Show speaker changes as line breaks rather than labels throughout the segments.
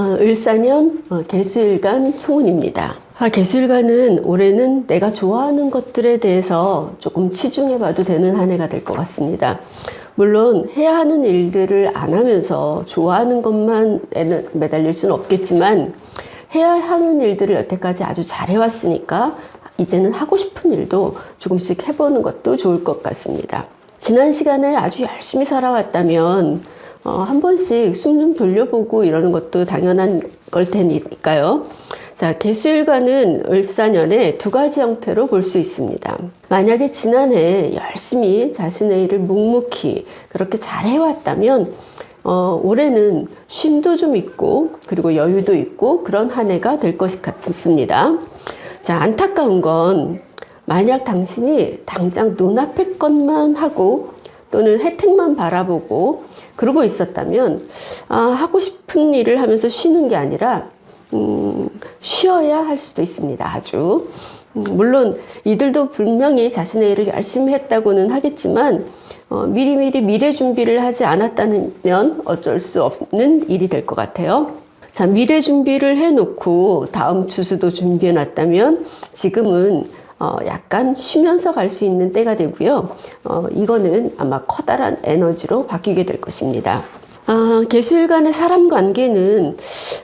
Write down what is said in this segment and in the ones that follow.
어, 을사년 어, 개수일간 총운입니다. 아, 개수일간은 올해는 내가 좋아하는 것들에 대해서 조금 치중해 봐도 되는 한 해가 될 것 같습니다. 물론 해야 하는 일들을 안 하면서 좋아하는 것만 매달릴 수는 없겠지만 해야 하는 일들을 여태까지 아주 잘해왔으니까 이제는 하고 싶은 일도 조금씩 해보는 것도 좋을 것 같습니다. 지난 시간에 아주 열심히 살아왔다면 어, 한 번씩 숨 좀 돌려보고 이러는 것도 당연한 걸 테니까요. 자, 개수일관은 을사년의 두 가지 형태로 볼 수 있습니다. 만약에 지난해 열심히 자신의 일을 묵묵히 그렇게 잘 해왔다면 어, 올해는 쉼도 좀 있고 그리고 여유도 있고 그런 한 해가 될 것 같습니다. 자, 안타까운 건 만약 당신이 당장 눈앞의 것만 하고 또는 혜택만 바라보고 그러고 있었다면 아, 하고 싶은 일을 하면서 쉬는 게 아니라 음, 쉬어야 할 수도 있습니다. 아주 음, 물론 이들도 분명히 자신의 일을 열심히 했다고는 하겠지만 어, 미리미리 미래 준비를 하지 않았다면 어쩔 수 없는 일이 될 것 같아요. 자, 미래 준비를 해놓고 다음 주수도 준비해 놨다면 지금은 어, 약간 쉬면서 갈 수 있는 때가 되고요. 어, 이거는 아마 커다란 에너지로 바뀌게 될 것입니다. 아, 개수일 간의 사람 관계는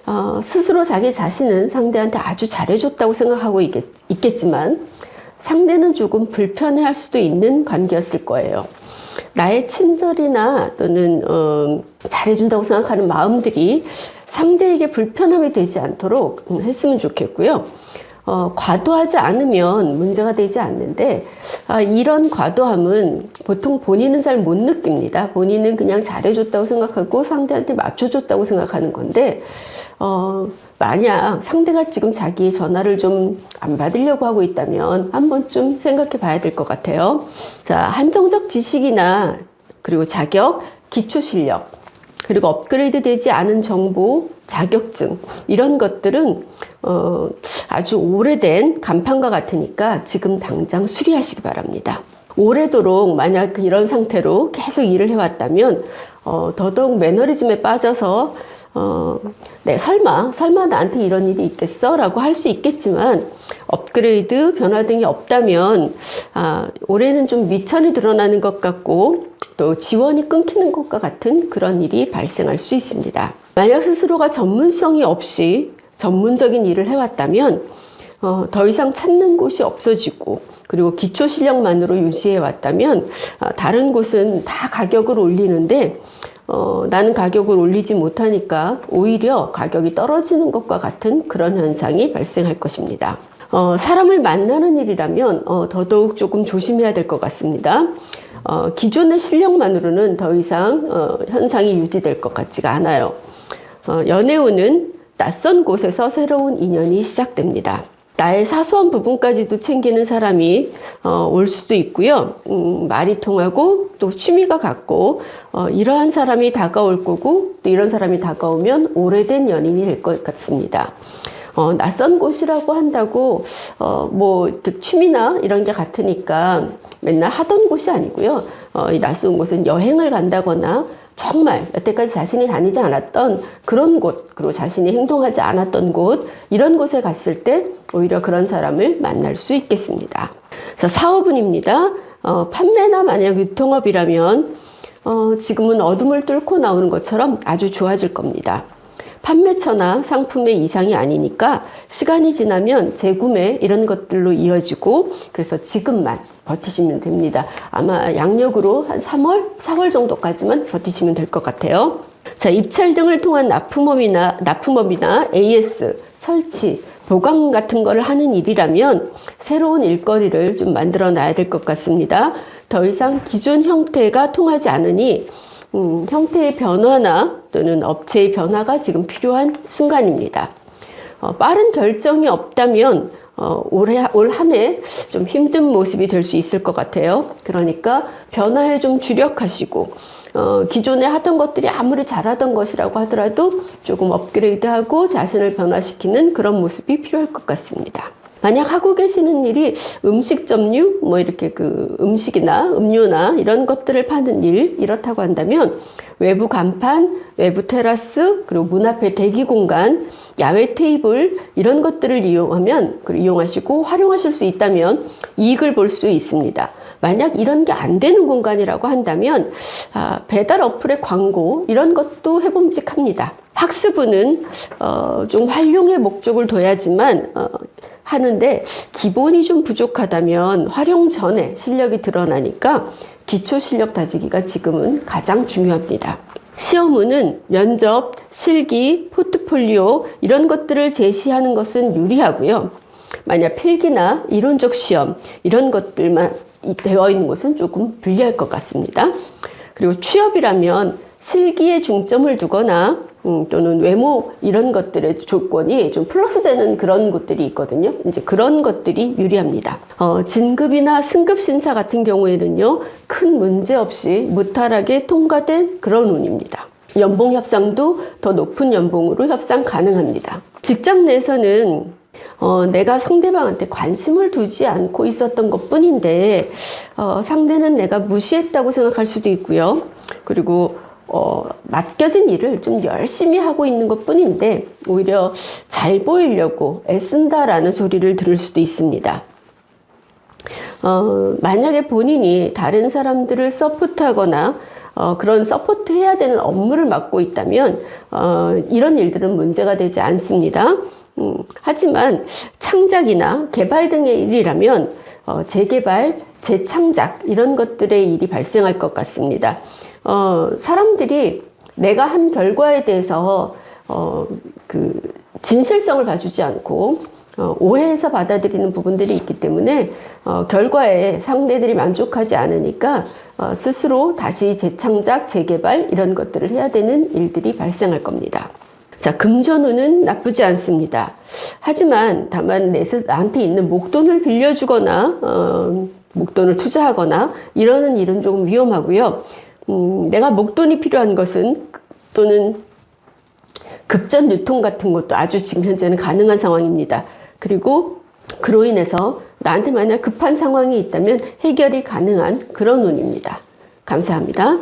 어, 스스로 자기 자신은 상대한테 아주 잘해줬다고 생각하고 있겠, 있겠지만 상대는 조금 불편해할 수도 있는 관계였을 거예요. 나의 친절이나 또는 어, 잘해준다고 생각하는 마음들이 상대에게 불편함이 되지 않도록 음, 했으면 좋겠고요. 어, 과도하지 않으면 문제가 되지 않는데 아, 이런 과도함은 보통 본인은 잘 못 느낍니다. 본인은 그냥 잘해줬다고 생각하고 상대한테 맞춰줬다고 생각하는 건데 어, 만약 상대가 지금 자기 전화를 좀 안 받으려고 하고 있다면 한 번쯤 생각해 봐야 될 것 같아요. 자, 한정적 지식이나 그리고 자격, 기초 실력, 그리고 업그레이드 되지 않은 정보, 자격증, 이런 것들은 어, 아주 오래된 간판과 같으니까 지금 당장 수리하시기 바랍니다. 오래도록 만약 이런 상태로 계속 일을 해왔다면 어, 더더욱 매너리즘에 빠져서 어, 네, 설마, 설마 나한테 이런 일이 있겠어? 라고 할 수 있겠지만, 업그레이드, 변화 등이 없다면, 아, 올해는 좀 미천이 드러나는 것 같고, 또 지원이 끊기는 것과 같은 그런 일이 발생할 수 있습니다. 만약 스스로가 전문성이 없이 전문적인 일을 해왔다면, 어, 더 이상 찾는 곳이 없어지고, 그리고 기초 실력만으로 유지해 왔다면, 아, 다른 곳은 다 가격을 올리는데, 어, 나는 가격을 올리지 못하니까 오히려 가격이 떨어지는 것과 같은 그런 현상이 발생할 것입니다. 어, 사람을 만나는 일이라면 어, 더더욱 조금 조심해야 될 것 같습니다. 어, 기존의 실력만으로는 더 이상 어, 현상이 유지될 것 같지가 않아요. 어, 연애운은 낯선 곳에서 새로운 인연이 시작됩니다. 나의 사소한 부분까지도 챙기는 사람이 어, 올 수도 있고요. 음, 말이 통하고 또 취미가 같고 어, 이러한 사람이 다가올 거고 또 이런 사람이 다가오면 오래된 연인이 될 것 같습니다. 어, 낯선 곳이라고 한다고 어, 뭐 취미나 이런 게 같으니까 맨날 하던 곳이 아니고요. 어, 이 낯선 곳은 여행을 간다거나 정말 여태까지 자신이 다니지 않았던 그런 곳, 그리고 자신이 행동하지 않았던 곳, 이런 곳에 갔을 때 오히려 그런 사람을 만날 수 있겠습니다. 자, 사업운입니다. 어, 판매나 만약 유통업이라면 어, 지금은 어둠을 뚫고 나오는 것처럼 아주 좋아질 겁니다. 판매처나 상품의 이상이 아니니까 시간이 지나면 재구매 이런 것들로 이어지고 그래서 지금만 버티시면 됩니다. 아마 양력으로 한 3월, 4월 정도까지만 버티시면 될 것 같아요. 자, 입찰 등을 통한 납품업이나 납품업이나 AS 설치 보강 같은 거를 하는 일이라면 새로운 일거리를 좀 만들어 놔야 될 것 같습니다. 더 이상 기존 형태가 통하지 않으니 음, 형태의 변화나 또는 업체의 변화가 지금 필요한 순간입니다. 어, 빠른 결정이 없다면 어, 올해 올 한 해 좀 힘든 모습이 될 수 있을 것 같아요. 그러니까 변화에 좀 주력하시고 어, 기존에 하던 것들이 아무리 잘하던 것이라고 하더라도 조금 업그레이드하고 자신을 변화시키는 그런 모습이 필요할 것 같습니다. 만약 하고 계시는 일이 음식점류, 뭐 이렇게 그 음식이나 음료나 이런 것들을 파는 일, 이렇다고 한다면 외부 간판, 외부 테라스, 그리고 문 앞에 대기 공간, 야외 테이블, 이런 것들을 이용하면, 이용하시고 활용하실 수 있다면 이익을 볼 수 있습니다. 만약 이런 게 안 되는 공간이라고 한다면, 아, 배달 어플의 광고, 이런 것도 해봄직합니다. 학습은 어, 좀 활용의 목적을 둬야지만 어, 하는데 기본이 좀 부족하다면 활용 전에 실력이 드러나니까 기초 실력 다지기가 지금은 가장 중요합니다. 시험은 면접, 실기, 포트폴리오 이런 것들을 제시하는 것은 유리하고요. 만약 필기나 이론적 시험 이런 것들만 되어 있는 것은 조금 불리할 것 같습니다. 그리고 취업이라면 실기에 중점을 두거나 음, 또는 외모 이런 것들의 조건이 좀 플러스 되는 그런 곳들이 있거든요. 이제 그런 것들이 유리합니다. 어, 진급이나 승급 심사 같은 경우에는요, 큰 문제 없이 무탈하게 통과된 그런 운입니다. 연봉 협상도 더 높은 연봉으로 협상 가능합니다. 직장 내에서는 어, 내가 상대방한테 관심을 두지 않고 있었던 것 뿐인데, 어, 상대는 내가 무시했다고 생각할 수도 있고요. 그리고 어, 맡겨진 일을 좀 열심히 하고 있는 것 뿐인데, 오히려 잘 보이려고 애쓴다라는 소리를 들을 수도 있습니다. 어, 만약에 본인이 다른 사람들을 서포트하거나 어, 그런 서포트 해야 되는 업무를 맡고 있다면, 어, 이런 일들은 문제가 되지 않습니다. 음, 하지만 창작이나 개발 등의 일이라면, 어, 재개발, 재창작, 이런 것들의 일이 발생할 것 같습니다. 어, 사람들이 내가 한 결과에 대해서 어, 그 진실성을 봐주지 않고 어, 오해해서 받아들이는 부분들이 있기 때문에 어, 결과에 상대들이 만족하지 않으니까 어, 스스로 다시 재창작, 재개발 이런 것들을 해야 되는 일들이 발생할 겁니다. 자, 금전운은 나쁘지 않습니다. 하지만 다만 내, 스- 나한테 있는 목돈을 빌려주거나 어, 목돈을 투자하거나 이러는 일은 조금 위험하고요. 음, 내가 목돈이 필요한 것은 또는 급전 유통 같은 것도 아주 지금 현재는 가능한 상황입니다. 그리고 그로 인해서 나한테 만약 급한 상황이 있다면 해결이 가능한 그런 운입니다. 감사합니다.